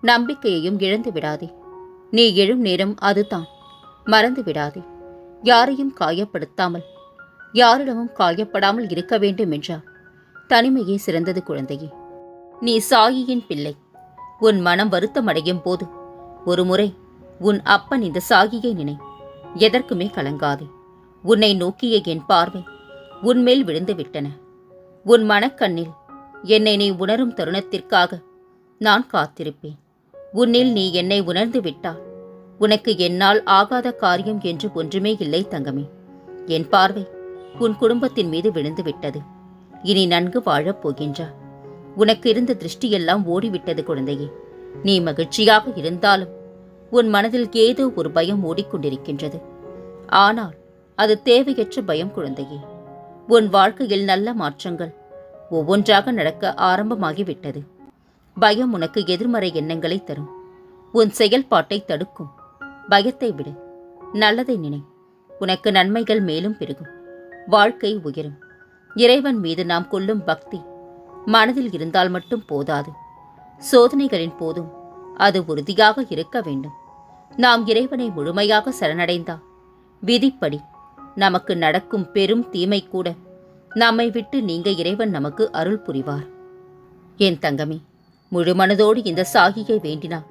நம்பிக்கையையும் இழந்து விடாதே. நீ எழும் நேரம் அதுதான். மறந்து விடாதே. யாரையும் காயப்படுத்தாமல். யாரிடமும் காயப்படாமல் இருக்க வேண்டும் என்றார். தனிமையே சிறந்தது குழந்தையே. நீ சாயியின் பிள்ளை. உன் மனம் வருத்தமடையும் போது ஒரு முறை உன் அப்பன் இந்த சாகியை நினை. எதற்குமே கலங்காதே. உன்னை நோக்கிய என் பார்வை உன்மேல் விழுந்து விட்டன. உன் மனக்கண்ணில் என்னை நீ உணரும் தருணத்திற்காக நான் காத்திருப்பேன். உன்னில் நீ என்னை உணர்ந்து விட்டால் உனக்கு என்னால் ஆகாத காரியம் என்று ஒன்றுமே இல்லை தங்கமே. என் பார்வை உன் குடும்பத்தின் மீது விழுந்து விட்டது. இனி நன்கு வாழப் போகின்றாய் உனக்கு இருந்த திருஷ்டியெல்லாம் ஓடிவிட்டது குழந்தையே. நீ மகிழ்ச்சியாக இருந்தாலும் உன் மனதில் ஏதோ ஒரு பயம் ஓடிக்கொண்டிருக்கின்றது. ஆனால் அது தேவையற்ற பயம் குழந்தையே. உன் வாழ்க்கையில் நல்ல மாற்றங்கள் ஒவ்வொன்றாக நடக்க ஆரம்பமாகிவிட்டது. பயம் உனக்கு எதிர்மறை எண்ணங்களை தரும். உன் செயல்பாட்டை தடுக்கும். பயத்தை விடு. நல்லதை நினை. உனக்கு நன்மைகள் மேலும் பெருகும். வாழ்க்கை உயரும். இறைவன் மீது நாம் கொள்ளும் பக்தி மனதில் இருந்தால் மட்டும் போதாது. சோதனைகளின் போதும் அது உறுதியாக இருக்க வேண்டும். நாம் இறைவனை முழுமையாக சரணடைந்தால் விதிப்படி நமக்கு நடக்கும் பெரும் தீமை கூட நம்மை விட்டு நீங்க இறைவன் நமக்கு அருள் புரிவார். என் தங்கமே முழு மனதோடு இந்த சாகியை வேண்டினால்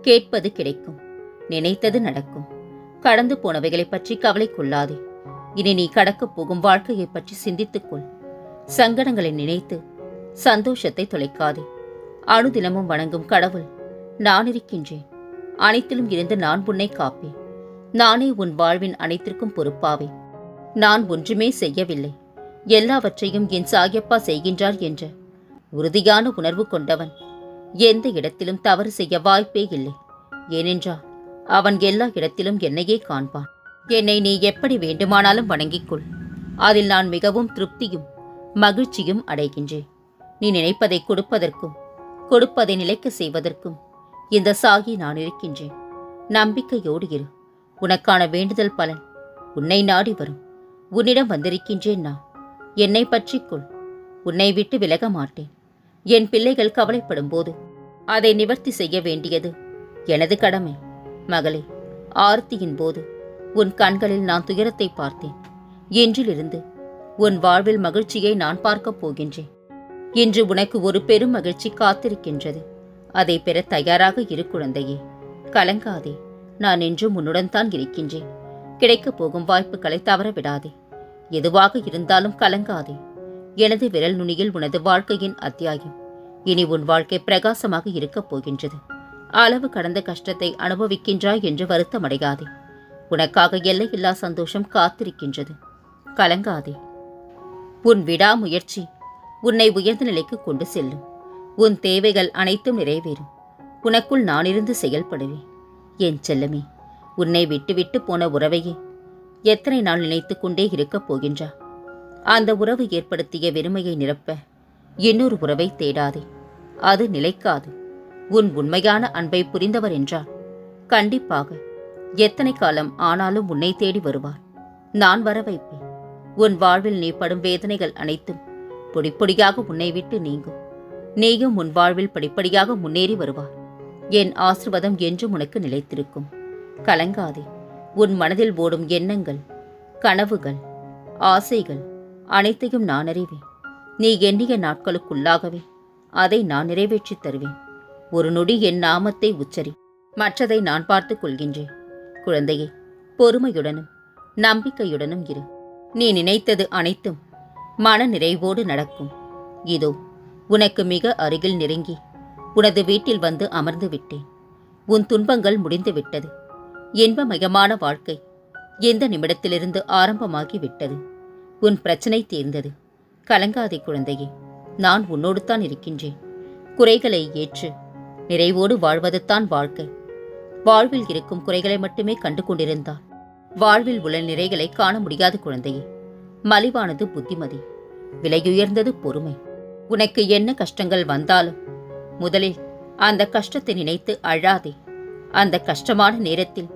கேட்பது கிடைக்கும். நினைத்தது நடக்கும். கடந்து போனவைகளைப் பற்றி கவலை கொள்ளாதே. இனி நீ கடக்கப் போகும் வாழ்க்கையைப் பற்றி சிந்தித்துக்கொள் சங்கடங்களை நினைத்து சந்தோஷத்தை தொலைக்காதே. அணுதினமும் வணங்கும் கடவுள் நான் இருக்கின்றேன். அனைத்திலும் இருந்து நான் உன்னை காப்பேன். நானே உன் வாழ்வின் அனைத்திற்கும் பொறுப்பாவேன் நான் ஒன்றுமே செய்யவில்லை. எல்லாவற்றையும் என் சாகியப்பா செய்கின்றார் என்ற உறுதியான உணர்வு கொண்டவன் எந்த இடத்திலும் தவறு செய்ய வாய்ப்பே இல்லை. ஏனென்றால் அவன் எல்லா இடத்திலும் என்னையே காண்பான். என்னை நீ எப்படி வேண்டுமானாலும் வணங்கிக் அதில் நான் மிகவும் திருப்தியும் மகிழ்ச்சியும் அடைகின்றேன். நீ நினைப்பதை கொடுப்பதற்கும் கொடுப்பதை நிலைக்க செய்வதற்கும் இந்த சாகி நான் இருக்கின்றேன். நம்பிக்கையோடு இரு. உனக்கான வேண்டுதல் பலன் உன்னை நாடி வரும். உன்னிடம் வந்திருக்கின்றேன் நான். என்னை பற்றிக்கொள். உன்னை விட்டு விலக மாட்டேன். என் பிள்ளைகள் கவலைப்படும் போது அதை நிவர்த்தி செய்ய வேண்டியது எனது கடமை. மகளே ஆர்த்தியின் போது உன் கண்களில் நான் துயரத்தை பார்த்தேன். என்றிலிருந்து உன் வாழ்வில் மகிழ்ச்சியை நான் பார்க்கப் போகின்றேன். இன்று உனக்கு ஒரு பெரும் மகிழ்ச்சி காத்திருக்கின்றது. அதை பெற தயாராக இரு குழந்தையே. கலங்காதே நான் என்றும் உன்னுடன் தான் இருக்கின்றேன். கிடைக்கப் போகும் வாய்ப்புகளை தவற விடாதே எதுவாக இருந்தாலும் கலங்காதே. எனது விரல் நுனியில் உனது வாழ்க்கையின் அத்தியாயம். இனி உன் வாழ்க்கை பிரகாசமாக இருக்கப் போகின்றது. அளவு கடந்த கஷ்டத்தை அனுபவிக்கின்றாய் என்று வருத்தமடையாதே. உனக்காக எல்லையில்லா சந்தோஷம் காத்திருக்கின்றது. கலங்காதே. உன் விடாமுயற்சி உன்னை உயர்ந்த நிலைக்கு கொண்டு செல்லும். உன் தேவைகள் அனைத்தும் நிறைவேறும். உனக்குள் நானிருந்து செயல்படுவேன். என் செல்லமே உன்னை விட்டுவிட்டு போன உறவையே எத்தனை நாள் நினைத்து கொண்டே இருக்கப் போகின்றா? அந்த உறவு ஏற்படுத்திய வெறுமையை நிரப்ப இன்னொரு உறவை தேடாதே. அது நிலைக்காது. உன் உண்மையான அன்பை புரிந்தவர் என்றால் கண்டிப்பாக எத்தனை காலம் ஆனாலும் உன்னை தேடி வருவார். நான் வர வைப்பேன். உன் வாழ்வில் நீ படும் வேதனைகள் அனைத்தும் பொடிப்பொடியாக உன்னை விட்டு நீங்கும். நீயும் உன் வாழ்வில் படிப்படியாக முன்னேறி வருவார். என் ஆசிர்வாதம் என்றும் உனக்கு நிலைத்திருக்கும். கலங்காதே. உன் மனதில் ஓடும் எண்ணங்கள் கனவுகள் ஆசைகள் அனைத்தையும் நான் அறிவேன். நீ எண்ணிய நாட்களுக்குள்ளாகவே அதை நான் நிறைவேற்றித் தருவேன். ஒரு நொடி என் நாமத்தை உச்சரி. மற்றதை நான் பார்த்துக் கொள்கின்றேன். குழந்தையே பொறுமையுடனும் நம்பிக்கையுடனும் இரு. நீ நினைத்தது அனைத்தும் மன நிறைவோடு நடக்கும். இதோ உனக்கு மிக அருகில் நெருங்கி உனது வீட்டில் வந்து அமர்ந்து விட்டேன். உன் துன்பங்கள் முடிந்து விட்டது. இன்பமயமான வாழ்க்கை எந்த நிமிடத்திலிருந்து ஆரம்பமாகி விட்டது? உன் பிரச்சனை தீர்ந்தது. கலங்காதே குழந்தையே நான் உன்னோடு தான் இருக்கின்றேன். குறைகளை ஏற்று நிறைவோடு வாழ்வதுதான் வாழ்க்கை. வாழ்வில் இருக்கும் குறைகளை மட்டுமே கண்டு கொண்டிருந்தால் வாழ்வில் உள்ள நிறைகளை காண முடியாத குழந்தையே. மலிவானது புத்திமதி விலையுயர்ந்தது பொறுமை. உனக்கு என்ன கஷ்டங்கள் வந்தாலும் முதலில் அந்த கஷ்டத்தை நினைத்து அழாதே. அந்த கஷ்டமான நேரத்தில்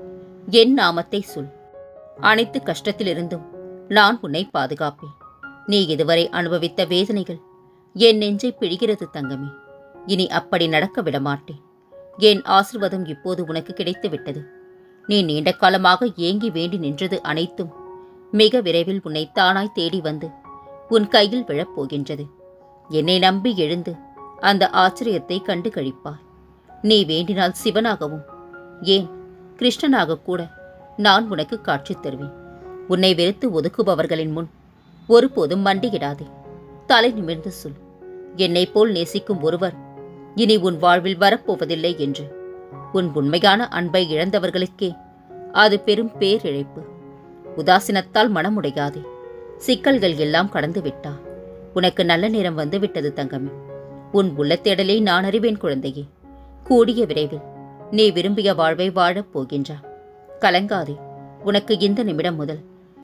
என் நாமத்தை சொல். அனைத்து கஷ்டத்திலிருந்தும் நான் உன்னை பாதுகாப்பேன். நீ இதுவரை அனுபவித்த வேதனைகள் என் நெஞ்சை பிழிகிறது தங்கமே. இனி அப்படி நடக்க விடமாட்டேன். என் ஆசிர்வாதம் இப்போது உனக்கு கிடைத்து விட்டது நீ நீண்ட காலமாக ஏங்கி வேண்டி நின்றது அனைத்தும் மிக விரைவில் உன்னை தானாய் தேடி வந்து உன் கையில் விழப்போகின்றது. என்னை நம்பி எழுந்து அந்த ஆச்சரியத்தை கண்டு கழிப்பார் நீ வேண்டினால் சிவனாகவும் ஏன் கிருஷ்ணனாக கூட நான் உனக்கு காட்சி தருவேன். உன்னை வெறுத்து ஒதுக்குபவர்களின் முன் ஒருபோதும் மண்டியிடாதே. தலை நிமிர்ந்து சொல் என்னை போல் நேசிக்கும் ஒருவர் இனி உன் வாழ்வில் வரப்போவதில்லை என்று. உன் உண்மையான அன்பை இழந்தவர்களுக்கே அது பெரும் பேரிழைப்பு. உதாசீனத்தால் மனமுடையாதே. சிக்கல்கள் எல்லாம் கடந்து விட்டா உனக்கு நல்ல நேரம் வந்து விட்டது தங்கமே. உன் உள்ளத்தேடலை நான் அறிவேன் குழந்தையே. கூடிய விரைவில் நீ விரும்பிய வாழ்வை வாழப் போகின்றா. கலங்காதே. உனக்கு இந்த நிமிடம் முதல்.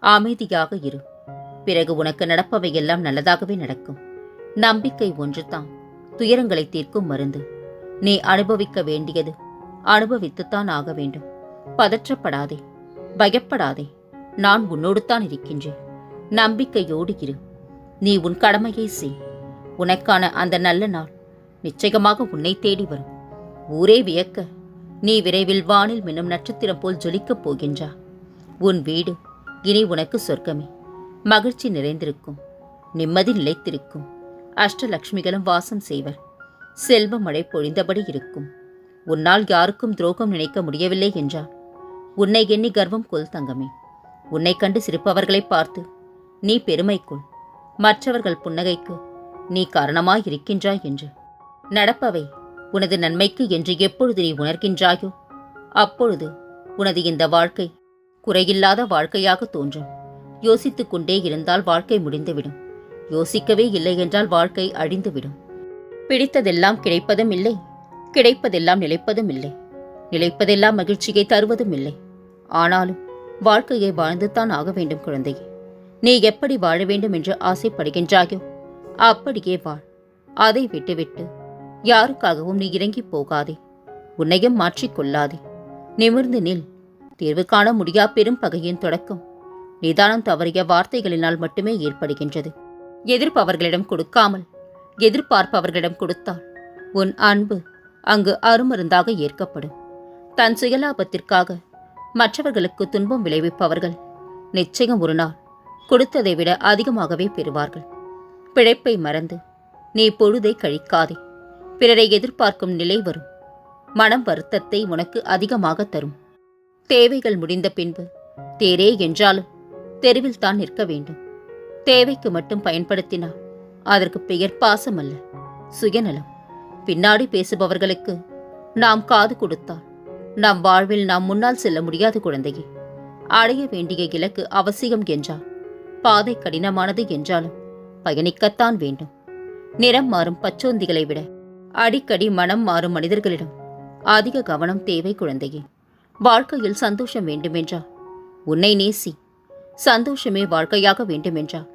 அமைதியாக இரு. பிறகு உனக்கு நடப்பவையெல்லாம் நல்லதாகவே நடக்கும். நம்பிக்கை ஒன்றுதான். துயரங்களை தீர்க்கும் மருந்து. நீ அனுபவிக்க வேண்டியது அனுபவித்துத்தான் ஆக வேண்டும். பதற்றப்படாதே. பயப்படாதே. நான் உன்னோடு தான் இருக்கின்றேன். நம்பிக்கையோடு இரு. நீ உன் கடமையை செய். உனக்கான அந்த நல்ல நாள் நிச்சயமாக உன்னை தேடி வரும். ஊரே வியக்க. நீ விரைவில் வானில் மின்னும் நட்சத்திரம் போல் ஜொலிக்கப் போகின்றா. உன் வீடு இனி உனக்கு சொர்க்கமே. மகிழ்ச்சி நிறைந்திருக்கும். நிம்மதி நிலைத்திருக்கும். அஷ்டலக்ஷ்மிகளும் வாசம் செய்வர். செல்வ மழை பொழிந்தபடி இருக்கும். உன்னால் யாருக்கும் துரோகம் நினைக்க முடியவில்லை என்றார். உன்னை எண்ணி கர்வம் கொள் தங்கமே. உன்னை கண்டு சிரிப்பவர்களை பார்த்து நீ பெருமைக்குள். மற்றவர்கள் புன்னகைக்கு நீ காரணமாயிருக்கின்றாய் என்று. நடப்பவை உனது நன்மைக்கு என்று எப்பொழுது நீ உணர்கின்றாயோ அப்பொழுது உனது இந்த வாழ்க்கை குறையில்லாத வாழ்க்கையாக தோன்றும். யோசித்துக் கொண்டே இருந்தால் வாழ்க்கை முடிந்துவிடும். யோசிக்கவே இல்லை என்றால் வாழ்க்கை அழிந்துவிடும். பிடித்ததெல்லாம் கிடைப்பதும் இல்லை. கிடைப்பதெல்லாம் நிலைப்பதும் இல்லை. நிலைப்பதெல்லாம் மகிழ்ச்சியை தருவதும் இல்லை. ஆனாலும் வாழ்க்கையை வாழ்ந்துதான் ஆக வேண்டும் குழந்தையே. நீ எப்படி வாழ வேண்டும் என்று ஆசைப்படுகின்றாயோ அப்படியே வாழ். அதை விட்டுவிட்டு யாருக்காகவும் நீ இறங்கி போகாதே. உன்னையும் மாற்றிக்கொள்ளாதே நிமிர்ந்து நில். தீர்வு காண முடியா பெரும் பகையின் தொடக்கம். நிதானம் தவறிய வார்த்தைகளினால் மட்டுமே ஏற்படுகின்றது. எதிர்ப்பவர்களிடம் கொடுக்காமல் எதிர்பார்ப்பவர்களிடம் கொடுத்தால் உன் அன்பு அங்கு அருமருந்தாக ஏற்கப்படும். தன் சுயலாபத்திற்காக மற்றவர்களுக்கு துன்பம் விளைவிப்பவர்கள் நிச்சயம் ஒரு நாள் கொடுத்ததை விட அதிகமாகவே பெறுவார்கள். பிழைப்பை மறந்து நீ பொழுதை கழிக்காதே. பிறரை எதிர்பார்க்கும் நிலை வரும். மனம் வருத்தத்தை உனக்கு அதிகமாக தரும். தேவைகள் முடிந்த பின்பு தேரே என்றாலும் தெருவில் தான் நிற்க வேண்டும். தேவைக்கு மட்டும் பயன்படுத்தினால் அதற்கு பெயர் பாசம் அல்ல சுயநலம். பின்னாடி பேசுபவர்களுக்கு நாம் காது கொடுத்தால் நம் வாழ்வில் நாம் முன்னால் செல்ல முடியாது குழந்தையே. அடைய வேண்டிய இலக்கு அவசியம் என்றால் பாதை கடினமானது என்றாலும் பயணிக்கத்தான் வேண்டும். நிறம் மாறும் பச்சோந்திகளை விட அடிக்கடி மனம் மாறும் மனிதர்களிடம் அதிக கவனம் தேவை குழந்தையே. வாழ்க்கையில் சந்தோஷம் வேண்டுமென்றால் உன்னை நேசி. சந்தோஷமே வாழ்க்கையாக வேண்டுமென்றால்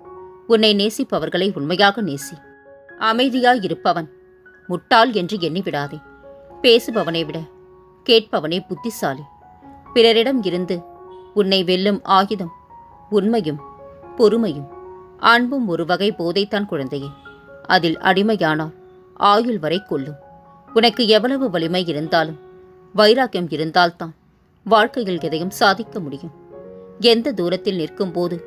உன்னை நேசிப்பவர்களை உண்மையாக நேசி. அமைதியாய் இருப்பவன் முட்டாள் என்று எண்ணிவிடாதே. பேசுபவனை விட கேட்பவனே புத்திசாலி. பிறரிடம் இருந்து உன்னை வெல்லும் ஆயுதம் உண்மையும் பொறுமையும் அன்பும் ஒரு வகை போதைத்தான் குழந்தையே. அதில் அடிமையானால் ஆயுள் வரை கொள்ளும். உனக்கு எவ்வளவு வலிமை இருந்தாலும் வைராக்கியம் இருந்தால்தான். வாழ்க்கையில் எதையும் சாதிக்க முடியும். எந்த தூரத்தில் நிற்கும் போது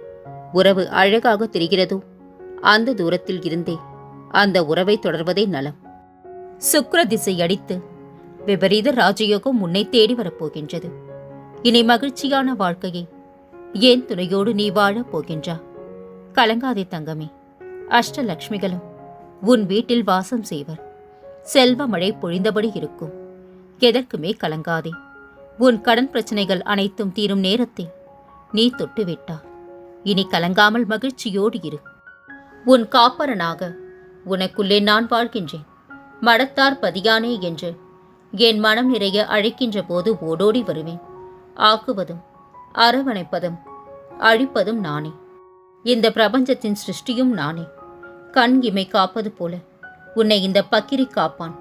உறவு அழகாக தெரிகிறதோ அந்த தூரத்தில் இருந்தே அந்த உறவை தொடர்வதே நலம். சுக்ர திசை அடித்து விபரீத ராஜயோகம் உன்னை தேடி வரப்போகின்றது. இனி மகிழ்ச்சியான வாழ்க்கையை ஏன் துணையோடு நீ வாழப் போகின்றா? கலங்காதே தங்கமே. அஷ்டலக்ஷ்மிகளும் உன் வீட்டில் வாசம் செய்வர். செல்வ மழை பொழிந்தபடி இருக்கும். எதற்குமே கலங்காதே. உன் கடன் பிரச்சனைகள் அனைத்தும் தீரும் நேரத்தில் நீ தொட்டுவிட்டாய். இனி கலங்காமல் மகிழ்ச்சியோடு இரு. உன் காப்பரனாக உனக்குள்ளே நான் வாழ்கின்றேன். மடத்தார் பதியானே என்று என் மனம் நிறைய அழைக்கின்ற போது ஓடோடி வருவேன். ஆக்குவதும் அரவணைப்பதும் அழிப்பதும் நானே. இந்த பிரபஞ்சத்தின் சிருஷ்டியும் நானே. கண் இமை காப்பது போல உன்னை இந்த பக்கிரி காப்பான்.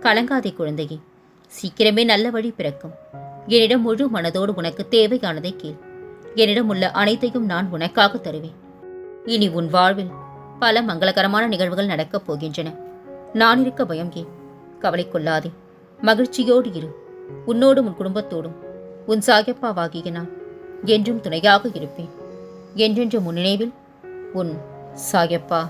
கலங்காதே குழந்தையே. சீக்கிரமே நல்ல வழி பிறக்கும். என்னிடம் முழு மனதோடு உனக்கு தேவையானதை கேள். என்னிடம் உள்ள அனைத்தையும் நான் உனக்காக தருவேன். இனி உன் வாழ்வில் பல மங்களகரமான நிகழ்வுகள் நடக்கப் போகின்றன. நான் இருக்க பயம் ஏன்? கவலை கொள்ளாதே மகிழ்ச்சியோடு இரு. உன்னோடும் உன் குடும்பத்தோடும். உன் சாயப்பாவாகிய நான் என்றும் துணையாக இருப்பேன். என்றென்று முன்னினைவில் உன் சாயப்பா.